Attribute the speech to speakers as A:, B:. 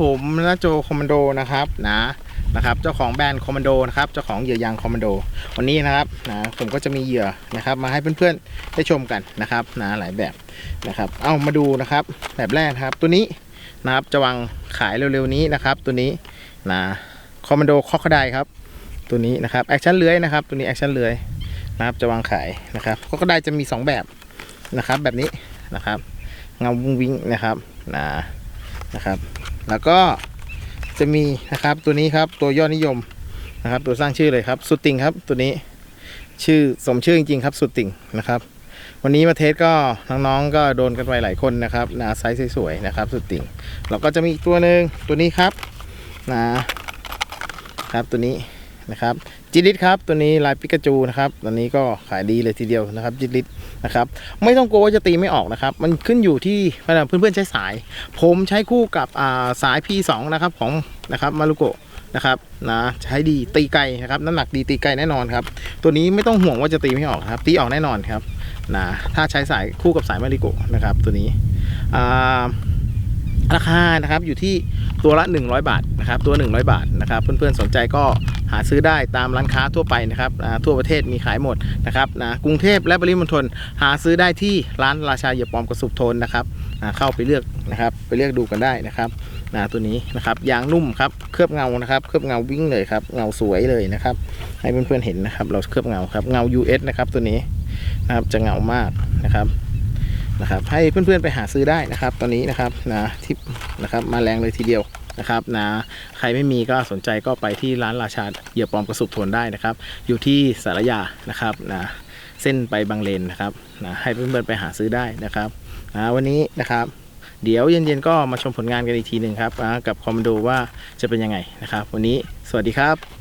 A: ผมนะโจคอมมานโดนะครับนะนะครับ เจ้าของแบรนด์คอมมานโดนะครับเจ้าของเหยื่อยางคอมมานโดวันนี้นะครับนะผมก็จะมีเหยื่อนะครับ มาให้เพื่อนๆได้ชมกันนะครับนะหลายแบบนะครับ เอามาดูนะครับ แบบแรกครับตัวนี้นะครับจะวางขายเร็วๆนี้นะครับ ตัวนี้นะคอมมานโดคอกระไดครับ ตัวนี้นะครับแอคชั่นเลื้อยนะครับ ตัวนี้แอคชั่นเลื้อยนะครับจะวางขายนะครับคอกระไดจะมีสองแบบนะครับ แบบนี้นะครับเงาวุ้งวิ้งนะครับนะนะครับ แล้วก็จะมีนะครับตัวนี้ครับตัวยอดนิยมนะครับ ตัวสร้างชื่อเลยครับสุดติ่งครับตัวนี้ชื่อสมชื่อจริงๆครับสุดติ่งนะครับ วันนี้มาเทสก็น้องๆก็โดนกันไปหลายคนนะครับนะไซส์สวยๆนะครับ สุดติ่งเราก็จะมีอีกตัวหนึ่งตัวนี้ครับนะครับตัวนี้ นะครับจิลิตครับตัวนี้ลายปิกาจูนะครับตอนนี้ก็ขายดีเลยทีเดียวนะครับจิลิตนะครับไม่ต้องกลัวว่าจะตีไม่ออกนะครับ มันขึ้นอยู่ที่เพื่อนๆใช้สาย ผมใช้คู่กับาสาย P2 นะครับของนะครับมารุโกะนะครับนะใช้ดีตีไกลนะครับน้ำหนักดีตีไกลแน่นอนครับ ตัวนี้ไม่ต้องห่วงว่าจะตีไม่ออกครับ ตีออกแน่นอนครับนะถ้าใช้สายคู่กับสายมาริโกะนะครับ ตัวนี้ราคานะครับอยู่ที่ตัวละ 100 บาทนะครับตัว 100 บาทนะครับ เพื่อนๆสนใจก็ หาซื้อได้ตามร้านค้าทั่วไปนะครับทั่วประเทศมีขายหมดนะครับนะกรุงเทพและปริมณฑลหาซื้อได้ที่ร้านราชาเหยียบปอมกระสุบโทนนะครับเข้าไปเลือกนะครับไปเลือกดูกันได้นะครับนะตัวนี้นะครับยางนุ่มครับเคลือบเงานะครับเคลือบเงาวิ่งเลยครับเงาสวยเลยนะครับให้เพื่อนๆเห็นนะครับ เราเคลือบเงาครับเงา US นะครับตัวนี้นะครับจะเงามากนะครับนะครับให้เพื่อนๆไปหาซื้อได้นะครับ ตอนนี้นะครับนะที่นะครับมาแรงเลยทีเดียว นะครับนะใครไม่มีก็สนใจก็ไปที่ร้านราชาเหยื่อปลอมกระสุบทนได้นะครับ อยู่ที่สารยานะครับนะเส้นไปบางเลนนะครับนะให้เพื่อนๆไปหาซื้อได้นะครับนะวันนี้นะครับ เดี๋ยวเย็นๆก็มาชมผลงานกันอีกทีหนึ่งครับนะกับคอมมานโดว่าจะเป็นยังไงนะครับ วันนี้สวัสดีครับ